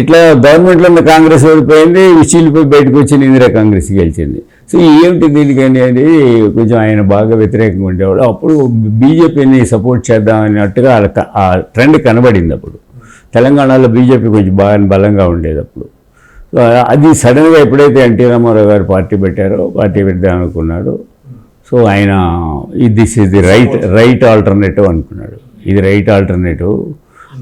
ఇట్లా గవర్నమెంట్లో ఉన్న కాంగ్రెస్ ఓడిపోయింది చీలిపోయి బయటకు వచ్చి ఇందిరా కాంగ్రెస్ గెలిచింది. సో ఏమిటి దీనికని అనేది కొంచెం ఆయన బాగా వ్యతిరేకంగా ఉండేవాడు. అప్పుడు బీజేపీని సపోర్ట్ చేద్దాం అన్నట్టుగా ఆ ట్రెండ్ కనబడింది అప్పుడు. తెలంగాణలో బీజేపీ కొంచెం బాగా బలంగా ఉండేది అప్పుడు. అది సడన్గా ఎప్పుడైతే ఎన్టీ రామారావు గారు పార్టీ పెట్టారో పార్టీ పెడదాం అనుకున్నాడు. సో ఆయన this is the right right alternative అనుకున్నాడు. ఇది రైట్ ఆల్టర్నేటివ్.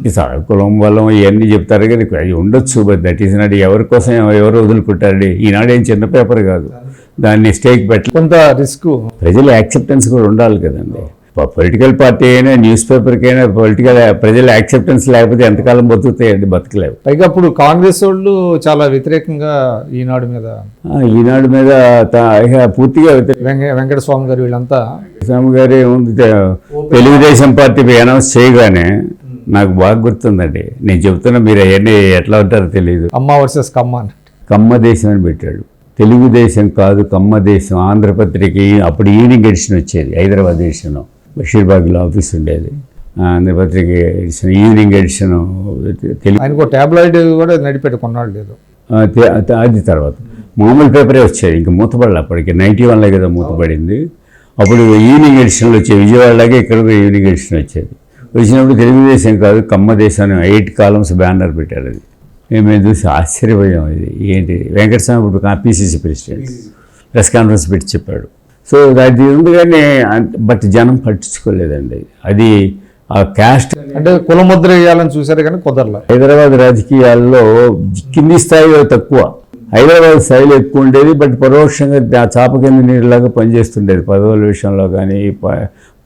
ఇది సా- కులం బలం ఇవన్నీ చెప్తారు కానీ అది ఉండొచ్చు బట్ దట్ ఈస్ నాట్ ఎవరి కోసం ఎవరు వదులుకుంటారండి? ఈనాడు ఏం చిన్న పేపర్ కాదు. దాన్ని స్టేక్ పెట్ట కొంత రిస్క్. ప్రజల యాక్సెప్టెన్స్ కూడా ఉండాలి కదండి. పొలిటికల్ పార్టీ అయినా న్యూస్ పేపర్కైనా పొలిటికల్ ప్రజల యాక్సెప్టెన్స్ లేకపోతే ఎంతకాలం బతుకుతాయండి? బతకలేవు. పైగా అప్పుడు కాంగ్రెస్ వాళ్ళు చాలా వ్యతిరేకంగా ఈనాడు మీద ఈనాడు మీద పూర్తిగా వెంకట స్వామి గారు వీళ్ళంతా స్వామి గారు తెలుగుదేశం పార్టీ అనౌన్స్ చేయగానే నాకు బాగా గుర్తుందండి. నేను చెప్తున్నా మీరు అవన్నీ ఎట్లా ఉంటారో తెలియదు అమ్మ వర్సెస్ కమ్మ కమ్మ దేశం అని పెట్టాడు. తెలుగుదేశం కాదు కమ్మ దేశం. ఆంధ్రపత్రిక అప్పుడు ఈవినింగ్ ఎడిషన్ వచ్చేది హైదరాబాద్ ఎడిషన్. బషీర్బాగ్లో ఆఫీస్ ఉండేది. Andhra Patrika edition evening edition. Telugu tabloid కూడా నడిపాడు కొన్నాళ్ళు లేదు అది తర్వాత. మామూలు పేపరే వచ్చేది ఇంకా మూతపడాలి అప్పటికి. నైన్టీ వన్లో కదా మూతపడింది. అప్పుడు ఈవినింగ్ ఎడిషన్లు వచ్చేవి. విజయవాడలాగే ఇక్కడ కూడా ఈవినింగ్ ఎడిషన్ వచ్చేది. వచ్చినప్పుడు తెలుగుదేశం కాదు కమ్మ దేశం ఎయిట్ కాలమ్స్ బ్యానర్ పెట్టారు అది. మేము చూసి ఆశ్చర్యపోయాం ఇది. ఏంటి? వెంకటస్వామి ఇప్పుడు పిసిసి ప్రెసిడెంట్. ప్రెస్ కాన్ఫరెన్స్ పెట్టి చెప్పాడు. సో అది ఉంది కానీ అంత- బట్ జనం పట్టించుకోలేదండి. అది ఆ క్యాస్ట్ అంటే కులముద్ర వేయాలని చూశారు కానీ కుదరలే. హైదరాబాద్ రాజకీయాల్లో కింది స్థాయిలో తక్కువ. హైదరాబాద్ స్థాయిలో ఎక్కువ ఉండేది బట్ పరోక్షంగా ఆ చాప కింద నీరులాగా పనిచేస్తుండేది. పదవుల విషయంలో కానీ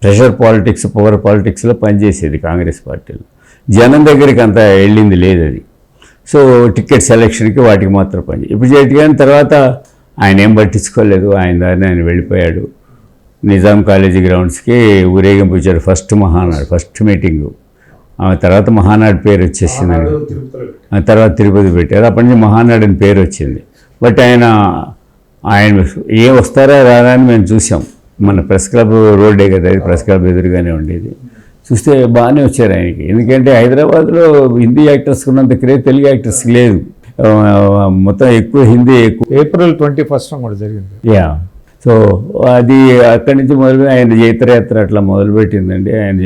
ప్రెషర్ పాలిటిక్స్ పవర్ పాలిటిక్స్లో పనిచేసేది కాంగ్రెస్ పార్టీలో. జనం దగ్గరికి అంత వెళ్ళింది లేదు అది. సో టికెట్ సెలక్షన్కి వాటికి మాత్రం పని ఇప్పుడు చేయటిగాని తర్వాత ఆయన ఏం పట్టించుకోలేదు ఆయన దారిని ఆయన వెళ్ళిపోయాడు. నిజాం కాలేజీ గ్రౌండ్స్కి ఊరేగింపు ఇచ్చారు ఫస్ట్ మహానాడు ఫస్ట్ మీటింగు. ఆ తర్వాత మహానాడు పేరు వచ్చేసిందండి ఆ తర్వాత తిరుపతి పెట్టారు. అప్పటి నుంచి మహానాడు అని పేరు వచ్చింది. బట్ ఆయన ఆయన ఏ వస్తారా రారా అని మేము చూసాం. మన ప్రెస్ క్లబ్ రోడ్డే కదా ప్రెస్ క్లబ్ ఎదురుగానే ఉండేది. చూస్తే బాగానే వచ్చారు ఆయనకి. ఎందుకంటే హైదరాబాద్లో హిందీ యాక్టర్స్ ఉన్నంత క్రేజ్ తెలుగు యాక్టర్స్కి లేదు. మొత్తం ఎక్కువ హిందీ ఎక్కువ. ఏప్రిల్ ట్వంటీ ఫస్ట్ కూడా జరిగింది. యా. సో అది అక్కడి నుంచి మొదలు ఆయన జైత్రయాత్ర అట్లా మొదలుపెట్టిందండి. ఆయన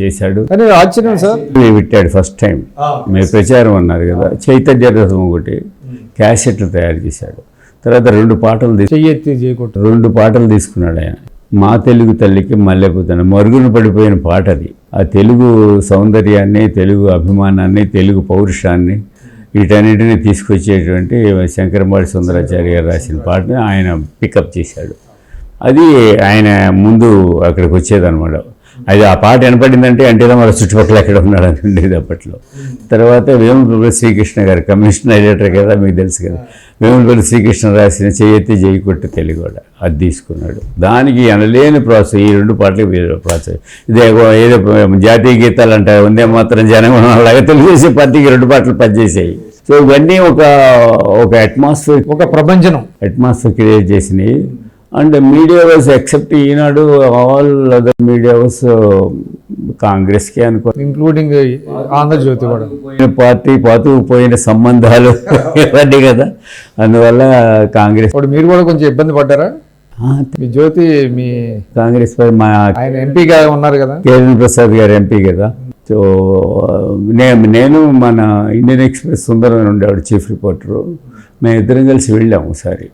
చేశాడు. ఆశ్చర్యం సార్. పెట్టాడు ఫస్ట్ టైం. మీరు ప్రచారం అన్నారు కదా. చైతన్య రథం ఒకటి క్యాసెట్లు తయారు చేశాడు. తర్వాత రెండు పాటలు చేయకూడదు రెండు పాటలు తీసుకున్నాడు ఆయన. మా తెలుగు తల్లికి మల్లెపోతాను. మరుగున పడిపోయిన పాట అది. ఆ తెలుగు సౌందర్యాన్ని తెలుగు అభిమానాన్ని తెలుగు పౌరుషాన్ని వీటన్నిటిని తీసుకొచ్చేటువంటి శంకరమాడి సుందరాచార్య గారు రాసిన పాటని ఆయన పికప్ చేశాడు. అది ఆయన ముందు అక్కడికి వచ్చేదన్నమాట. అది ఆ పాట వినపడిందంటే అంటే మన చుట్టుపక్కల ఎక్కడ ఉన్నాడు అని ఉండేది అప్పట్లో. తర్వాత వేములపల్లి శ్రీకృష్ణ గారు కమిషనర్ ఎడిటర్ కదా మీకు తెలుసు కదా. వేములపల్లి శ్రీకృష్ణ రాసిన చేయెత్తి జైకొట్టు తెలుగు కూడా అది తీసుకున్నాడు. దానికి అనలేని ప్రాసెస్ ఈ రెండు పాటలు ప్రాసెస్ ఇదే ఏదో- జాతీయ గీతాలు అంటారు ఉందే మాత్రం జనగణం అలాగే తెలుగుదేశం పార్టీకి రెండు పాటలు పనిచేసాయి. సో ఇవన్నీ ఒక ఒక అట్మాస్ఫియర్ ఒక ప్రభంజనం. అట్మాస్ఫియర్ క్రియేట్ చేసినాయి. And media was except Eenadu all other media was కాంగ్రెస్కే అనుకో ఇంక్లూడింగ్ ఆంధ్రజ్యోతి కూడా. పోయిన పార్టీ పాతు పోయిన సంబంధాలు ఇవన్నీ కదా. అందువల్ల కాంగ్రెస్ ఇప్పుడు మీరు కూడా కొంచెం ఇబ్బంది పడ్డారా? మీ జ్యోతి మీ కాంగ్రెస్ పై మా ఆయన ఎంపీగా ఉన్నారు కదా. కేఎన్ ప్రసాద్ గారు ఎంపీ కదా. సో నేను నేను మన ఇండియన్ ఎక్స్ప్రెస్ సుందరం ఉండేవాడు చీఫ్ రిపోర్టరు. మేము ఇద్దరం కలిసి వెళ్ళాము ఒకసారి.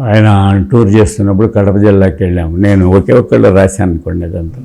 ఆయన టూర్ చేస్తున్నప్పుడు కడప జిల్లాకి వెళ్ళాము. నేను ఒకే ఒక్కళ్ళు రాశాను అనుకోండి అదంతా.